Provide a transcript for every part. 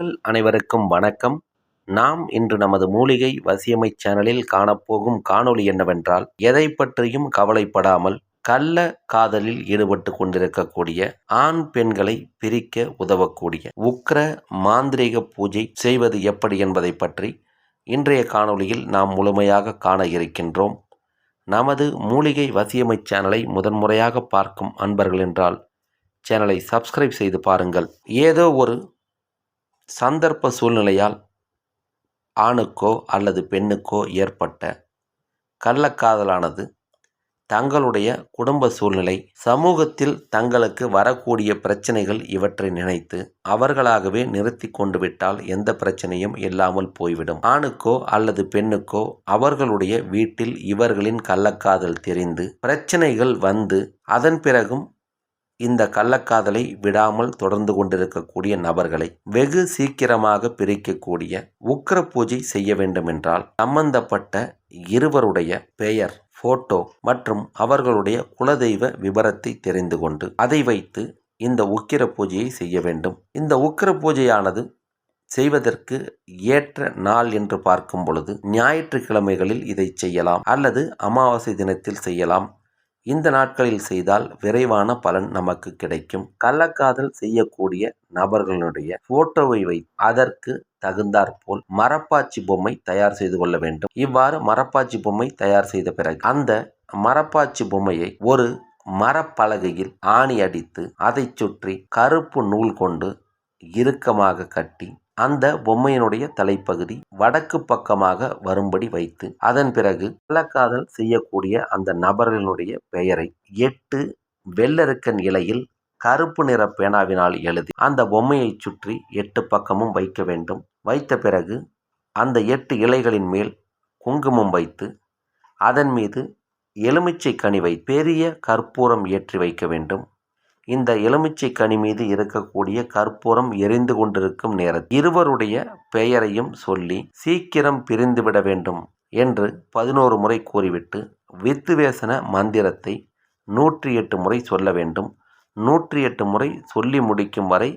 மக்கள் அனைவருக்கும் வணக்கம். நாம் இன்று நமது மூலிகை வசியமை சேனலில் காணப்போகும் காணொளி என்னவென்றால் எதை பற்றியும் கவலைப்படாமல் கள்ள காதலில் ஈடுபட்டு கொண்டிருக்கக்கூடிய ஆண் பெண்களை பிரிக்க உதவக்கூடிய உக்ர மாந்திரிக பூஜை செய்வது எப்படி என்பதை பற்றி இன்றைய காணொளியில் நாம் முழுமையாக காண இருக்கின்றோம். நமது மூலிகை வசியமை சேனலை முதன்முறையாக பார்க்கும் அன்பர்கள் என்றால் சேனலை சப்ஸ்கிரைப் செய்து பாருங்கள். ஏதோ ஒரு சந்தர்ப்ப சூழ்நிலையால் ஆணுக்கோ அல்லது பெண்ணுக்கோ ஏற்பட்ட கள்ளக்காதலானது தங்களுடைய குடும்ப சூழ்நிலை சமூகத்தில் தங்களுக்கு வரக்கூடிய பிரச்சனைகள் இவற்றை நினைத்து அவர்களாகவே நிறுத்தி கொண்டு விட்டால் எந்த பிரச்சனையும் இல்லாமல் போய்விடும். ஆணுக்கோ அல்லது பெண்ணுக்கோ அவர்களுடைய வீட்டில் இவர்களின் கள்ளக்காதல் தெரிந்து பிரச்சனைகள் வந்து அதன் பிறகும் இந்த கள்ளக்காதலை விடாமல் தொடர்ந்து கொண்டிருக்கக்கூடிய நபர்களை வெகு சீக்கிரமாக பிரிக்கக்கூடிய உக்கிர பூஜை செய்ய வேண்டுமென்றால் சம்பந்தப்பட்ட இருவருடைய பெயர் போட்டோ மற்றும் அவர்களுடைய குலதெய்வ விபரத்தை தெரிந்து கொண்டு அதை வைத்து இந்த உக்கிர பூஜையை செய்ய வேண்டும். இந்த உக்கிர பூஜையானது செய்வதற்கு ஏற்ற நாள் என்று பார்க்கும் பொழுது ஞாயிற்றுக்கிழமைகளில் இதை செய்யலாம் அல்லது அமாவாசை தினத்தில் செய்யலாம். இந்த நாட்களில் செய்தால் விரைவான பலன் நமக்கு கிடைக்கும். கள்ளக்காதல் செய்யக்கூடிய நபர்களுடைய போட்டோவை வைத்து அதற்கு தகுந்தாற்போல் மரப்பாச்சி பொம்மை தயார் செய்து கொள்ள வேண்டும். இவ்வாறு மரப்பாச்சி பொம்மை தயார் செய்த பிறகு அந்த மரப்பாச்சி பொம்மையை ஒரு மரப்பலகையில் ஆணி அடித்து அதை சுற்றி கருப்பு நூல் கொண்டு இறுக்கமாக கட்டி அந்த பொம்மையினுடைய தலைப்பகுதி வடக்கு பக்கமாக வரும்படி வைத்து அதன் பிறகு கள்ளக்காதல் செய்யக்கூடிய அந்த நபர்களினுடைய பெயரை எட்டு வெள்ளருக்கன் இலையில் கருப்பு நிற பேனாவினால் எழுதி அந்த பொம்மையை சுற்றி எட்டு பக்கமும் வைக்க வேண்டும். வைத்த பிறகு அந்த எட்டு இலைகளின் மேல் குங்குமம் வைத்து அதன் மீது எலுமிச்சை கனிவை பெரிய கற்பூரம் ஏற்றி வைக்க வேண்டும். இந்த எலுமிச்சை கனி மீது இருக்கக்கூடிய கற்பூரம் எரிந்து கொண்டிருக்கும் நேரத்தில் இருவருடைய பெயரையும் சொல்லி சீக்கிரம் பிரிந்துவிட வேண்டும் என்று பதினோரு முறை கூறிவிட்டு வித்துவேசன மந்திரத்தை நூற்றி எட்டு முறை சொல்ல வேண்டும். நூற்றி எட்டு முறை சொல்லி முடிக்கும் வரை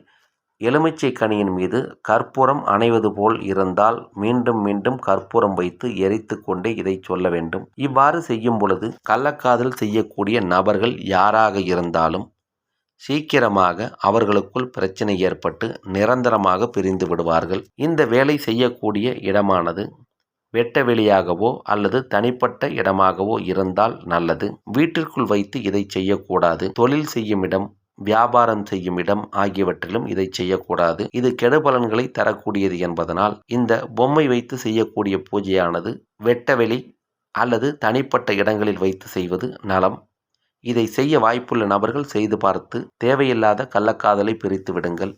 எலுமிச்சை கனியின் மீது கற்பூரம் அணைவது போல் இருந்தால் மீண்டும் மீண்டும் கற்பூரம் வைத்து எரித்து கொண்டே இதை சொல்ல வேண்டும். இவ்வாறு செய்யும் பொழுது கள்ளக்காதல் செய்யக்கூடிய நபர்கள் யாராக இருந்தாலும் சீக்கிரமாக அவர்களுக்குள் பிரச்சனை ஏற்பட்டு நிரந்தரமாக பிரிந்து விடுவார்கள். இந்த வேலை செய்யக்கூடிய இடமானது வெட்ட வெளியாகவோ அல்லது தனிப்பட்ட இடமாகவோ இருந்தால் நல்லது. வீட்டிற்குள் வைத்து இதை செய்யக்கூடாது. தொழில் செய்யும் இடம் வியாபாரம் செய்யும் இடம் ஆகியவற்றிலும் இதை செய்யக்கூடாது. இது கெடுபலன்களை தரக்கூடியது என்பதனால் இந்த பொம்மை வைத்து செய்யக்கூடிய பூஜையானது வெட்டவெளி அல்லது தனிப்பட்ட இடங்களில் வைத்து செய்வது நலம். இதை செய்ய வாய்ப்புள்ள நபர்கள் செய்து பார்த்து தேவையில்லாத கள்ளக்காதலை பிரித்து விடுங்கள்.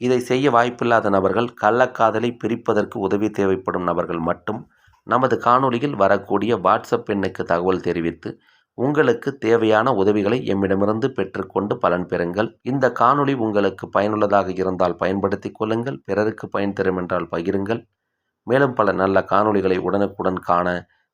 இதை செய்ய வாய்ப்பில்லாத நபர்கள் கள்ளக்காதலை பிரிப்பதற்கு உதவி தேவைப்படும் நபர்கள் மட்டும் நமது காணொளியில் வரக்கூடிய வாட்ஸ்அப் எண்ணுக்கு தகவல் தெரிவித்து உங்களுக்கு தேவையான உதவிகளை எம்மிடமிருந்து பெற்றுக்கொண்டு பலன் பெறுங்கள். இந்த காணொளி உங்களுக்கு பயனுள்ளதாக இருந்தால் பயன்படுத்தி கொள்ளுங்கள். பிறருக்கு பயன் தரும் என்றால் பகிருங்கள். மேலும் பல நல்ல காணொளிகளை உடனுக்குடன் காண